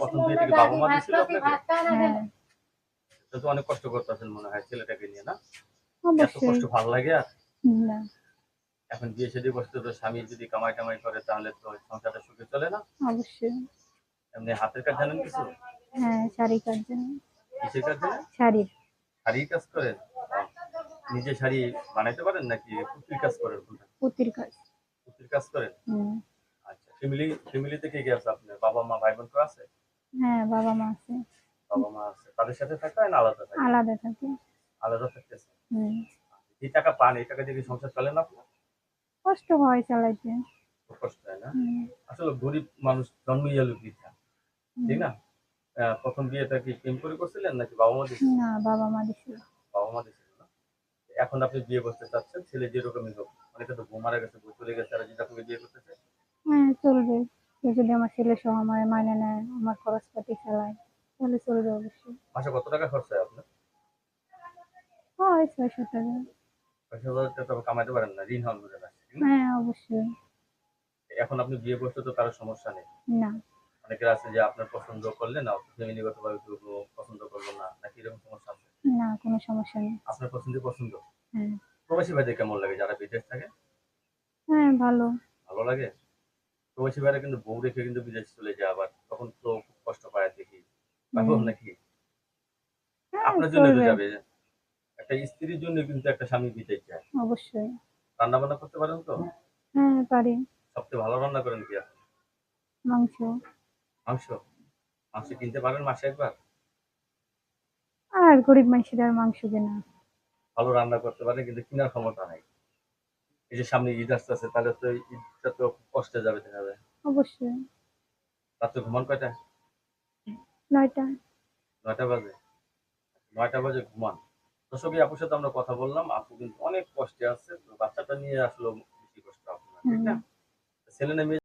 প্রথম বিয়ে থেকে বাবা মা দিছিল আপনাকে? হ্যাঁ। তো অনেক কষ্ট করতেছেন মনে হয় ছেলেটাকে নিয়ে না? এত কষ্ট ভালো লাগে আর? না। এখন বিয়ে শাদী করতে তো স্বামী যদি কামাই টামাই করে তাহলে তো সংসারটা সুখে চলে না? অবশ্যই। এমনি হাতের কাজ জানেন কিছু? হ্যাঁ শাড়ি কাজ জানি। কিসের কাজ জানেন? শাড়ির। শাড়ি কাজ করেন নিজে শাড়ি বানাইতে পারেন নাকি কুটির কাজ করেন কোনটা? পুতির কাজ। কাজ করেন? হুম। আচ্ছা ফ্যামিলি ফ্যামিলিতে কে কে আছে আপনার? বাবা মা ভাই বোন কেউ আছে? হ্যাঁ বাবা মা আছে। বাবা মা আছে। তাদের সাথে থাকা না আলাদা থাকে আলাদা থাকে। আলাদা থাকতেছে হুম। এই টাকা পান এই টাকা দিয়ে সংসার চলে না আপনার? কষ্ট হয় চালাইতে। কষ্ট হয় না? আসলে গরিব মানুষ জন্মই এলো ভিক্ষা ঠিক না? প্রথম বিয়েটা কি প্রেম করে করছিলেন নাকি বাবা মা দিয়েছিল? না বাবা মা দিছিল বাবা মা দিয়েছিল না? এখন আপনি বিয়ে করতে চাচ্ছেন ছেলে যেরকমই হোক অনেকে তো বউ মারা গেছে বউ চলে গেছে আর যেটা আপনাকে বিয়ে করতেছে হ্যাঁ চলবে। যদি আমার ছেলে সহ আমার মাইনে নেয় আমার খরচপাতি চালায় তাহলে চলবে অবশ্যই। মাসে কত টাকা খরচ হয় আপনার? হয় ছয়শো টাকা। পয়সা হাজার টাকা তো কামাইতে পারেন না ঋণ হন বুঝে না ঠিক না? হ্যাঁ অবশ্যই। এখন আপনি বিয়ে করতে তো কারও সমস্যা নেই? না। অনেকের আছে যে আপনার পছন্দ করলে না ফ্যামিলিগত ভাবে কেউ কেউ পছন্দ করল না নাকি এরকম সমস্যা আছে? না কোনো সমস্যা নেই। আপনার পছন্দ পছন্দ? হ্যাঁ। প্রবাসী ভাইদের কেমন লাগে? যারা বিদেশ থাকে? হ্যাঁ ভালো। ভালো লাগে? প্রবাসী ভাইরা কিন্তু বউ রেখে কিন্তু বিদেশ চলে যায় আবার। তখন তো খুব কষ্ট পায় দেখি। পাগল নাকি? হ্যাঁ, আপনার জন্য তো যাবে। একটা স্ত্রীর জন্য কিন্তু একটা স্বামী বিদেশ যায়। অবশ্যই। রান্না বান্না করতে পারেন তো? হ্যাঁ পারি। সবচেয়ে ভালো রান্না করেন কি আপনি? মাংস। মাংস? মাংস কিনতে পারেন মাসে একবার? আর গরিব মানুষের মাংস কেনা। ভালো রান্না করতে পারে কিন্তু কেনার ক্ষমতা নাই। এই যে সামনে ঈদ আসতেছে তাহলে তো ঈদটা তো কষ্টে যাবে দেখা যায়। অবশ্যই। রাত্রে ঘুমান কয়টা নয়টা। নয়টা বাজে? নয়টা বাজে ঘুমান। দর্শকই আপুর সাথে আমরা কথা বললাম। আপু কিন্তু অনেক কষ্টে আছে তো বাচ্চাটা নিয়ে আসলো বেশি কষ্ট আপনার ঠিক না? ছেলে না মেয়ে